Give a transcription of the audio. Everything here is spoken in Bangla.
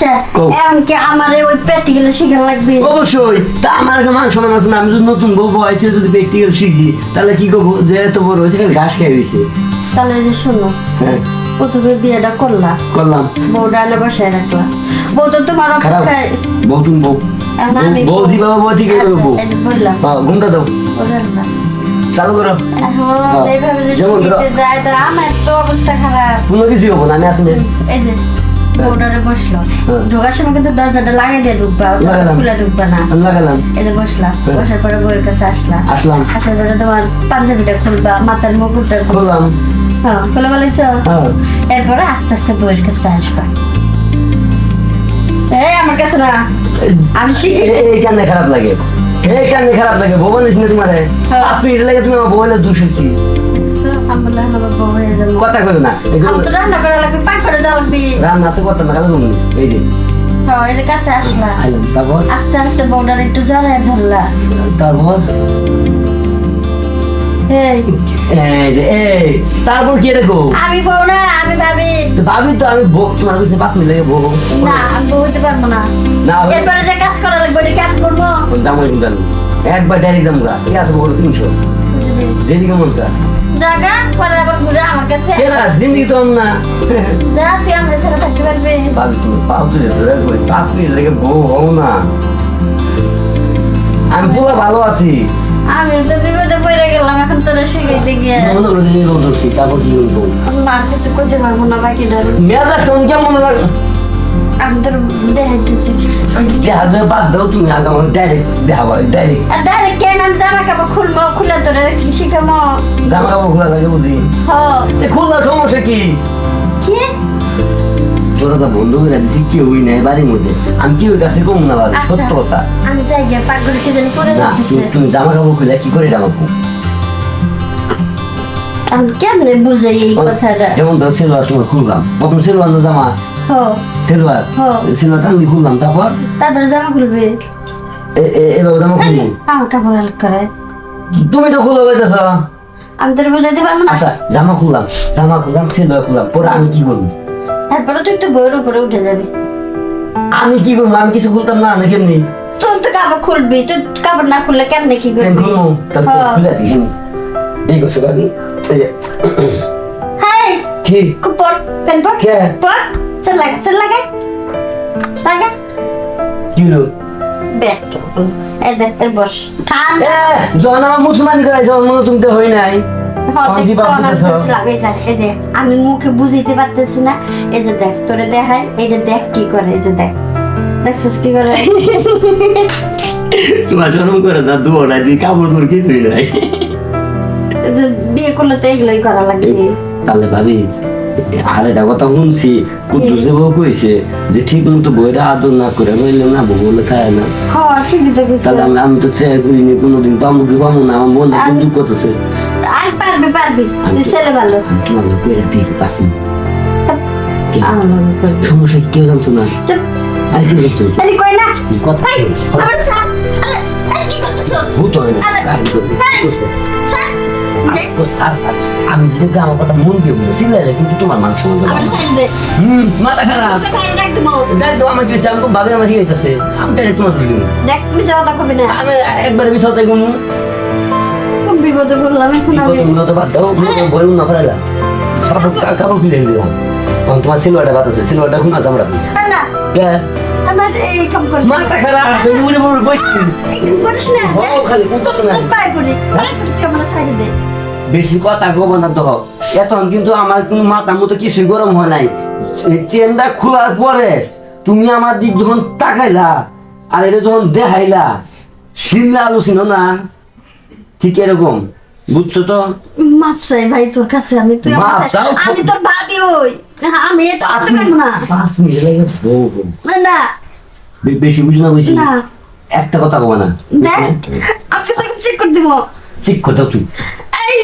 আচ্ছা কও। এখন কি আমার ওই প্র্যাকটিক্যাল শেখা লাগবে। অবশ্যই। তা আমার একটা মান সম্মান আছে না আমি যদি নতুন বউ বয় তুই যদি প্র্যাকটিক্যাল শিখি তাহলে কি করব? যে এত বড় হয়েছে খালি ঘাস খেয়ে হয়েছে তাহলে যে শোনো হ্যাঁ। প্রথমে বিয়েটা করলা। করলাম। বউটা এনে বসায় রাখলা। বউ তো তোমার অপেক্ষায় বউ তুমি বউ। বউ জি বাবা বউ আছে আচ্ছা, বউ। বললাম। হ্যাঁ, ঘুমটা দাও। চালু করো। হ্যাঁ, যেমন আমার তো অবস্থা খারাপ। কোনো কিছু হব না আমি আসি না। এই যে। বসল। হ্যাঁ। ঢোকার সময় কিন্তু দরজাটা লাগিয়ে দিয়ে ঢুকবা খুলে ঢুকবা না। লাগালাম এই যে হ্যাঁ। বসার পরে বউয়ের কাছে আসলা। আসলাম। আসার পরে তোমার পাঞ্জাবিটা খুলবা মাথার মুকুটটা খুলবা। হ্যাঁ খুলে বলেছ এরপরে আস্তে আস্তে বউয়ের কাছে আসবা। আমার কাছে না। আমি শিখি এই কান্নে খারাপ লাগে। এই কান্নে খারাপ লাগে। বউ বানিস না তোমারে? হ্যাঁ। পাঁচ লাগে তুমি আমার দুশো কি কথা করো না এই যে রান্না করা লাগবে পাক করে যাওয়া লাগবে রান্না আছে কথা না কেন এই যে। এই যে কাছে আসলা। তারপর? আস্তে আস্তে একটু ধরলা। কি আমি বউ না আমি ভাবি। ভাবি তো আমি বউ তোমার কাছে পাঁচ মিনিট লাগে বউ না আমি বউ হতে পারব না। না এরপরে যে কাজ করা লাগবে কাজ করব? জামাই কিন্তু একবার ডাইরেক্ট ঠিক আছে বউ তিনশো। যেদিকে মন চা? জায়গা পরে আবার ঘুরে আমার কাছে। কেনা জিন্দি তো না যা তুই আমার ছেড়ে থাকতে পারবি। ভাবি তুমি পাও তুলে ধরে কই পাঁচ মিনিট লেগে বউ হও না। আমি পুরো ভালো আছি। আমি তো বিপদে পড়ে গেলাম এখন তোরা শিখাইতে গিয়ে মনে করে নিয়ে রোদ তারপর কি করব আমি আর কিছু করতে পারব না বাকি না মেয়াদা কেমন কেমন লাগে? আমি তোর দেখাইতেছি দেখা দেওয়া বাদ দাও তুমি আগে আমাকে ডাইরেক্ট দেখাবো ডাইরেক্ট আর ডাইরেক্ট কেন আমি জামা কাপড় খুলবো? খুলে তোরা শিখামো জামা কাপড় খোলা লাগে বুঝি? হ। এ খোলা সমস্যা কি? কি? যা বন্ধ করে দিছি কেউই নাই বাড়ির মধ্যে। আমি কেউ কাছে কম না আচ্ছা। সত্য কথা। আমি যাই গিয়ে পাক কি জানি করে না তুমি- তুমি জামা কাপড় খুলে কি করে জামা কাপড় আমি কেমনে বুঝাই এই কথাটা যেমন ধর সেলোয়ার তোমার খুললাম প্রথম সেলোয়ার না জামা সেলোয়ার হ্যাঁ। আমি খুললাম তারপর তারপরে জামা খুলবে জামা খুলবো আমার কাপড় আলাদা করে তুমি তো খুলে পাইতেছ আমি তোর বুঝাইতে পারব না আচ্ছা জামা খুললাম জামা খুললাম সেলোয়ার খুললাম পরে আমি কি করব তারপরে তুই তো বইয়ের উপরে উঠে যাবি আমি কি করব আমি কিছু খুলতাম না আমি কেমনি তুই তো কাপড় খুলবি তুই কাপড় না খুললে কেমনে কি করবি খুলবো তারপর। খুলে দিই এই করছে হাই কি? খুব পর পেন পর কে? পর চল লাগা চল লাগা লাগা। কি হলো? দেখ এই দেখ এর বস। ঠান্ডা এ, মুসলমানি করাইছে মনে তুমি তো হই নাই। তখন কি দেখছ, ভাবতেছ? আমার দোষ লাগে, এই দেখ, এই দেখ, আমি মুখে বুঝাইতে পারতেছি না। এই যে দেখ তোরে দেখাই এই যে দেখ কি করে এই যে দেখ। দেখছিস কি করে? তোমার শরম করে না কিছুই নাই। বিয়ে করলে তো এগুলোই করা লাগবে। তাহলে ভাবি আর এটা কথা শুনছি কুদ্দুসে বউ কইছে যে ঠিক মতো বইটা আদর না করে বললে না বউ বলে না? তাহলে আমি আমি তো ট্রাই করিনি কোনোদিন পাবো কি পাবো না আমার আমি- দুঃখ করতেছে। আর পারবি পারবি তুই ছেলে ভালো। তোমাকে কইরা দিই করবি সমস্যা কেউ জানতো না? চুপ, কি জানতো তাহলে কই না। কথা আমার সা আরে, কি করতেছ? ভূত হয় না তো স্যার স্যার আমি যদি আমার কথা মন দিয়ে কিন্তু তোমার মান দে। হুম মাথা খারাপ। দেখ তো আমার কি হয়েছে আমি ভাবে আমার হিগাইতেছে আমি ডাইরেক্ট তোমার দোষ দিব দেখ মিশে কথা কবি না। আমি একবারে বিপদে পড়লাম এখন আমি? বিপদ তো বাদ দাও মুখে বলুন না ফেরাইলাম কাপড় কা- কাপড় খুলে দিলাম। তোমার সিলভারটা বাদ আছে সিলভারটা খুনা না, না। কে? আমার এই কাম করিস মাথা খারাপ। করিস না ও, খালি না। পায়ে পড়ি পড়ি তুই আমার সাইড দে। বেশি কথা কব না তো। এখন কিন্তু আমার কোনো মাথা মতো কিছুই গরম হয় নাই। চেনটা খোলার পরে তুমি আমার দিক যখন তাকাইলা আর এটা যখন দেখাইলা শিললা ছিল না? ঠিক এরকম বুঝছ তো? মাপ চাই ভাই তোর কাছে আমি তুই আমি তোর ভাবি ওই আমি তো আসতে পারব না। পাঁচ মিনিট লাগে। না। বেশি বুঝি না বুঝি? না। একটা কথা কব না। দেখ আমি তোকে চেক করে দিব। চিক কথা তুই। এই